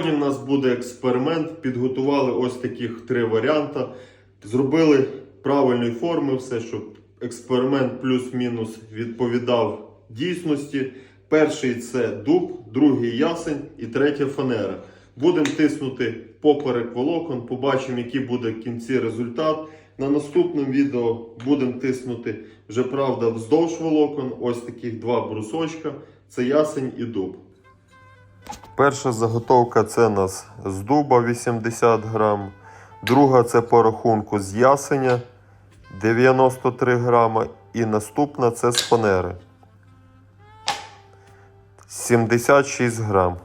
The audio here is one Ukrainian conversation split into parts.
Сьогодні в нас буде експеримент. Підготували ось таких три варіанти. Зробили правильної форми, все, щоб експеримент плюс-мінус відповідав дійсності. Перший це дуб, другий ясень і третя фанера. Будемо тиснути поперек волокон, побачимо, який буде кінці результат. На наступному відео будемо тиснути вже правда вздовж волокон. Ось таких два брусочка. Це ясень і дуб. Перша заготовка це у нас з дуба 80 грам. Друга це по рахунку з ясеня 93 грама. І наступна це з фанери 76 грам.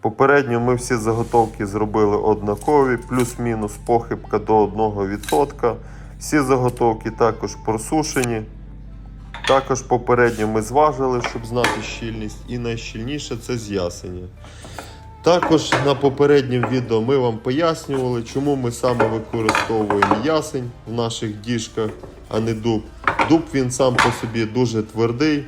Попередньо ми всі заготовки зробили однакові, плюс-мінус похибка до 1%. Всі заготовки також просушені. Також попередньо ми зважили, щоб знати щільність, і найщільніше це з ясеня. Також на попередньому відео ми вам пояснювали, чому ми саме використовуємо ясень в наших діжках, а не дуб. Дуб він сам по собі дуже твердий,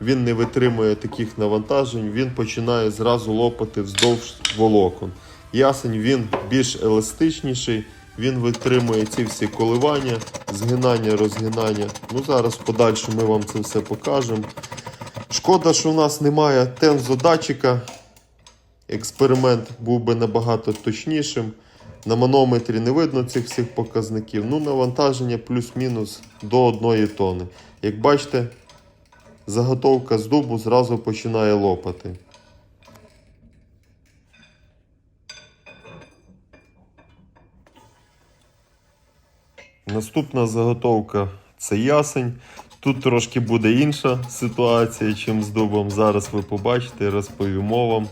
він не витримує таких навантажень, він починає зразу лопати вздовж волокон. Ясень він більш еластичніший, він витримує ці всі коливання, згинання, розгинання. Ну Зараз в подальшому ми вам це все покажемо. Шкода, що в нас немає тензодатчика. Експеримент був би набагато точнішим. На манометрі не видно цих всіх показників. Ну, навантаження плюс-мінус до 1 тони. Як бачите, заготовка з дубу зразу починає лопати. Наступна заготовка це ясень. Тут трошки буде інша ситуація, чим з дубом. Зараз ви побачите, розповімо вам.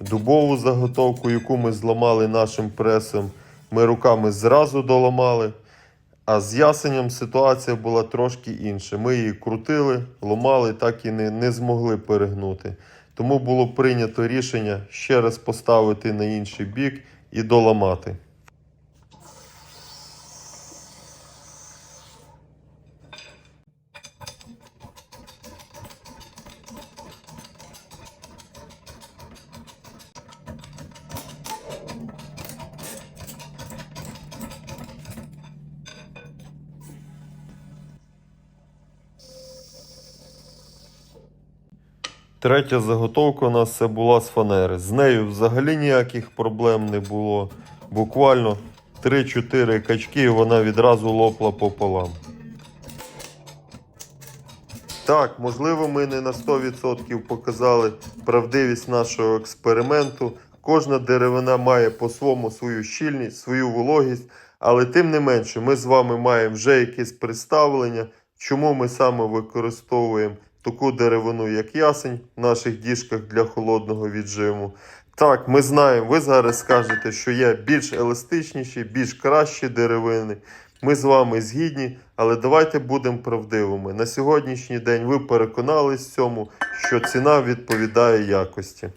Дубову заготовку, яку ми зламали нашим пресом, ми руками зразу доламали. А з ясенем ситуація була трошки інша. Ми її крутили, ломали, так і не, не змогли перегнути. Тому було прийнято рішення ще раз поставити на інший бік і доламати. Третя заготовка у нас це була з фанери. З нею взагалі ніяких проблем не було. Буквально 3-4 качки і вона відразу лопла пополам. Так, можливо, ми не на 100% показали правдивість нашого експерименту. Кожна деревина має по-своєму свою щільність, свою вологість, але тим не менше, ми з вами маємо вже якесь представлення, чому ми саме використовуємо таку деревину, як ясень, в наших діжках для холодного віджиму. Так, ми знаємо, ви зараз скажете, що є більш еластичніші, більш кращі деревини. Ми з вами згідні, але давайте будемо правдивими. На сьогоднішній день ви переконались в цьому, що ціна відповідає якості.